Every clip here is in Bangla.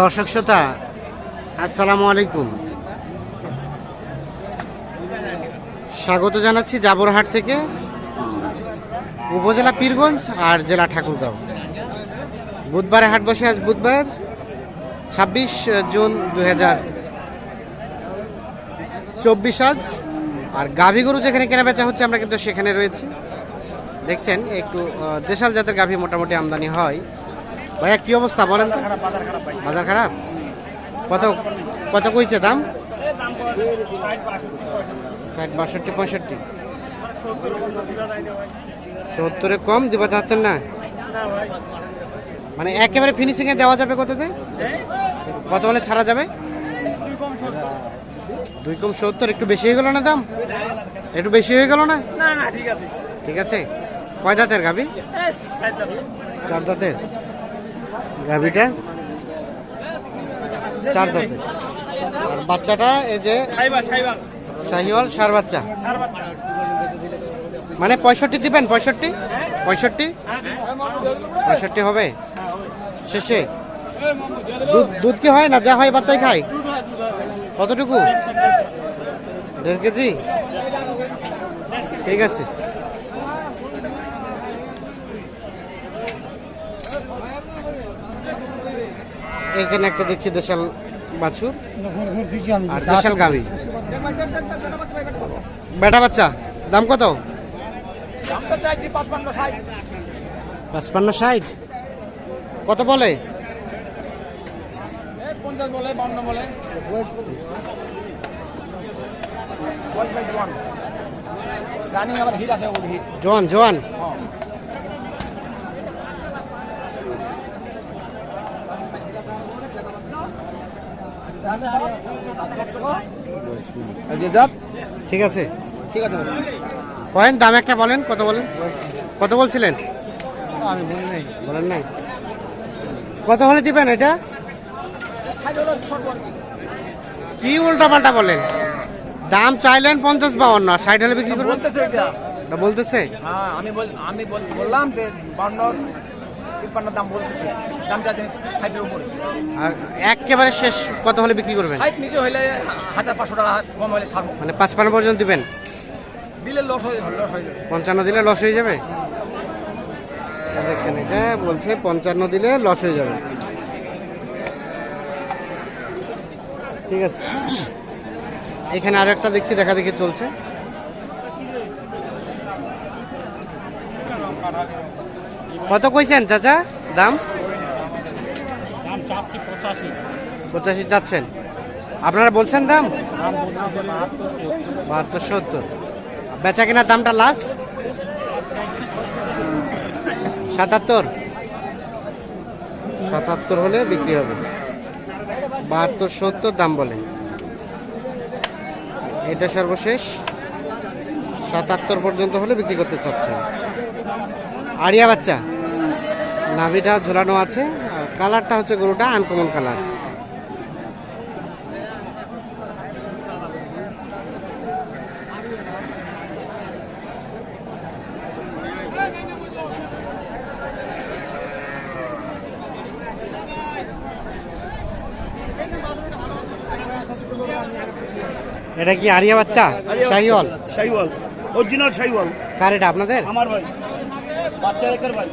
দর্শক শ্রোতা, আসসালামু আলাইকুম। স্বাগত জানাচ্ছি জাবরহাট থেকে উপজেলা পীরগঞ্জ আর জেলা ঠাকুরগাঁও। বুধবারে হাট বসে আজ বুধবার, ছাব্বিশ জুন দু হাজার চব্বিশ আজ। আর গাভী গরু যেখানে কেনা বেচা হচ্ছে, আমরা কিন্তু সেখানে রয়েছি। দেখছেন, একটু দেশাল জাতের গাভী মোটামুটি আমদানি হয়। ভাইয়া কি অবস্থা বলেন বাজার খারাপ? কত কত কইছে দাম? ষাট বাষট্টি পঁয়ষট্টি। সত্তরে কম দিবা চাচ্ছেন না? মানে একেবারে ফিনিশিংয়ে দেওয়া যাবে কততে? কত হলে ছাড়া যাবে? দুই কম সত্তর একটু বেশি হয়ে গেল না দাম? একটু বেশি হয়ে গেল না? ঠিক আছে। কয় দাঁতের গাবি। চার দাঁতের। চার দাঁতের আর বাচ্চাটা এই যে শাহিওয়াল, সার বাচ্চা। মানে পঁয়ষট্টি দিবেন, পঁয়ষট্টি? পঁয়ষট্টি? পঁয়ষট্টি হবে? শেষে? দুধ দুধ কি হয় না যা হয় বাচ্চাই খায়? কতটুকু? দেড় কেজি? ঠিক আছে। এখানে একটা দেখছি দেশাল বাছুর। আর দেশাল গাভি। বেটা বাচ্চা দাম কত? পাঁচপান্ন ষাট। কত বলে? জোয়ান পঞ্চাশ বলে বান্ন বলে বয়স বাই ওয়ান রানিং আমার হিট আছে ওর হিট জোয়ান জোয়ান ঠিক আছে। ঠিক আছে কয়েন দাম একটা বলেন কত বলেন? কত বলছিলেন? আমি বলি নাই। বলেন নাই। কত হলে দিবেন এটা? কি। উল্টা পাল্টা বলেন? দাম চাইলেন পঞ্চাশ বাউন্ন ষাট হলে বিক্রি করবেন? বলতেছে বলতেছে? হ্যাঁ আমি বল আমি বল- বললাম যে দাম বলতেছে। দাম চাইছে ষাটের উপরে। আর একেবারে শেষ কত হলে বিক্রি করবেন? ষাট নিচে হইলে হাজার পাঁচশো টাকা কম হলে ছাড়বো মানে পাঁচপান্ন পর্যন্ত দিবেন? দিলে লস হয়ে লস হয়ে যাবে। পঞ্চান্ন দিলে লস হয়ে যাবে? দেখছেন এটা বলছে পঞ্চান্ন দিলে লস হয়ে যাবে। ঠিক আছে। এখানে আর একটা দেখছি দেখা দেখি চলছে। কত কইছেন চাচা? দাম? পঁচাশি। চাচ্ছেন। আপনারা বলছেন দাম? বাহাত্তর সত্তর। বেচা কেনার দামটা লাস্ট সাতাত্তর। সাতাত্তর হলে বিক্রি হবে। বাহাত্তর সত্তর দাম বলে। এটা সর্বশেষ। সাতাত্তর পর্যন্ত হলে বিক্রি করতে চাচ্ছেন। আরিয়া বাচ্চা। নাভিটা ঝোলানো আছে আর কালারটা হচ্ছে গরুটা আনকমন কালার এটা কি আরিয়া বাচ্চা? শাহিওয়াল? শাহিওয়াল। অরিজিনাল শাহিওয়াল। কার এটা আপনাদের? আমার ভাই। বাচ্চা একের ভাই।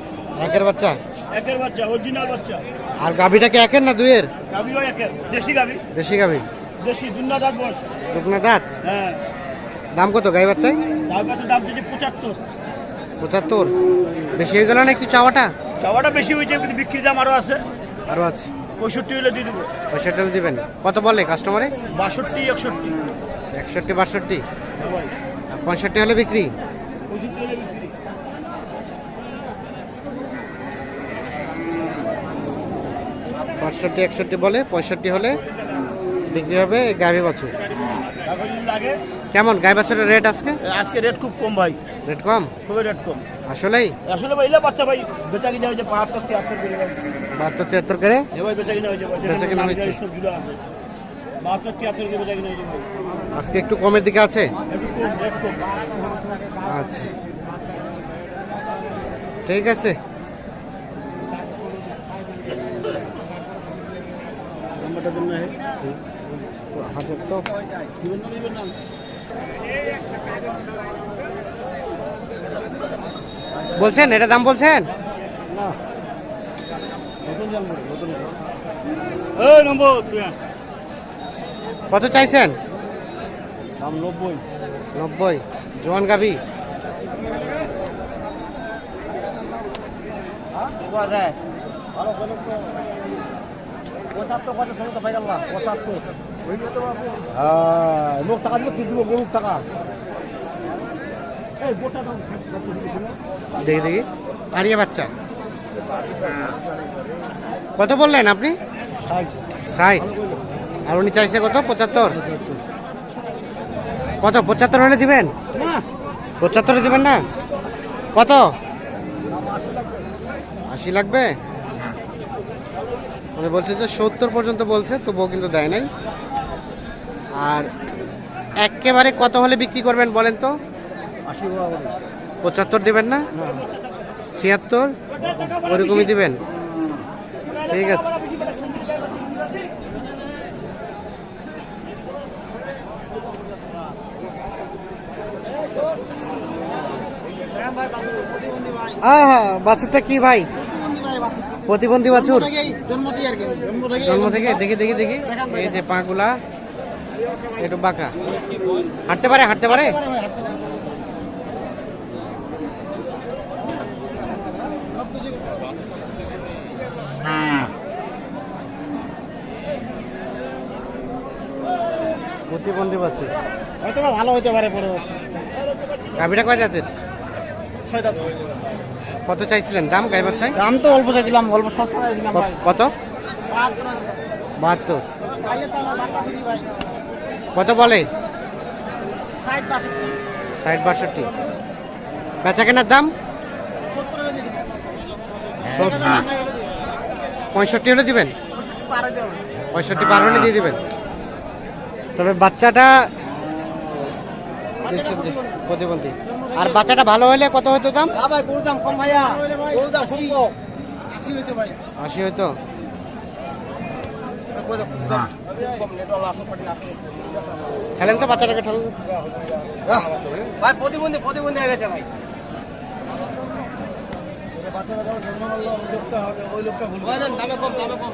একের বাচ্চা? একের বাচ্চা অরিজিনাল বাচ্চা। আর গাভিটা কি একের না দুইয়ের? গাভিও একের দেশি গাভি। দেশি গাভি। দেশি দুন্না দাঁত বস দুকনা দাঁত? হ্যাঁ। দাম কত গাই বাচ্চায় তার কাছে দাম দিচ্ছে পঁচাত্তর। পঁচাত্তর। বেশি হয়ে গেল না একটু চাওয়াটা? চাওয়াটা বেশি হয়েছে কিন্তু বিক্রির দাম আরও আছে। আরও আছে। পঁয়ষট্টি হলে দিয়ে দেবো। পঁয়ষট্টি হলে দিবেন। কত বলে কাস্টমারে বাষট্টি একষট্টি। একষট্টি বাষট্টি। হ্যাঁ পঁয়ষট্টি হলে বিক্রি পঁয়ষট্টি হলে বিক্রি বাষট্টি একষট্টি বলে পঁয়ষট্টি হলে বিক্রি হবে এই গাভি বছর। কেমন? গাই বছরের রেট আজকে? আজকে রেট খুব কম ভাই। রেট কম? খুবই রেট কম। আসলেই? আসলে ভাই এলে বাচ্চা ভাই বেচা কিনা হয়েছে বাহাত্তর তিয়াত্তর করে বাহাত্তর তিয়াত্তর করে? বেচা কিনা হয়েছে বেচা কিনা হয়েছে। সবজিগুলো আছে। বাহাত্তর তিয়াত্তর করে বেচা কিনা হয়েছে আজকে একটু কমের দিকে আছে? আচ্ছা। ঠিক আছে। দিবেন না দিবেন না বলছেন এটা দাম বলছেন? না নতুন জানব নতুন এই নম্বর কত চাইছেন? দাম নব্বই। নব্বই। জোয়ান গাভি? ভালো লোক টাকা দিব তুই দিব? গরুর টাকা। দেখি দেখি। আরিয়া বাচ্চা। কত বললেন আপনি? ষাট। আর উনি চাইছে কত? পঁচাত্তর। কত? পঁচাত্তর হলে দিবেন? পঁচাত্তরে দিবেন না? কত? আশি লাগবে। মানে বলছে যে সত্তর পর্যন্ত বলছে তবুও কিন্তু দেয় নাই। আর একেবারে কত হলে বিক্রি করবেন বলেন তো? পঁচাত্তর দিবেন না? না ছিয়াত্তর? ওরকমই দিবেন? ঠিক আছে। হ্যাঁ হ্যাঁ বাছুরটা কি ভাই? প্রতিবন্ধী বাছুর? জন্ম থেকে জন্ম থেকে দেখি দেখি দেখি। এই যে পাগুলা একটু বাঁকা। হাঁটতে পারে হাঁটতে পারে? প্রতিবন্ধী বাছুর। হয়তো ভালো হতে পারে পরে। গাভিটা কয় জাতের? ছয় কত চাইছিলেন? দাম গাই বাচ্চায় দাম তো অল্প চাইছিলাম অল্প সস্তা কত? বাহাত্তর কত বলে? ষাট বাষট্টি। বেচা কেনার দাম? পঁয়ষট্টি হলে দিবেন? পঁয়ষট্টি পার হলে দিয়ে দিবেন। তবে বাচ্চাটা প্রতিবন্ধী। আর বাচ্চাটা ভালো হলে কত হতো দাম? ভাই গরুর দাম কম ভাইয়া। গরুর দাম খুব কম। আশি হইতে ভাই। আশি হয়তো খেলেন তো বাচ্চাটাকে ঠেলেন ভাই প্রতিবন্ধী প্রতিবন্ধী হয়ে গেছে ভাই। দামে কম দামে কম।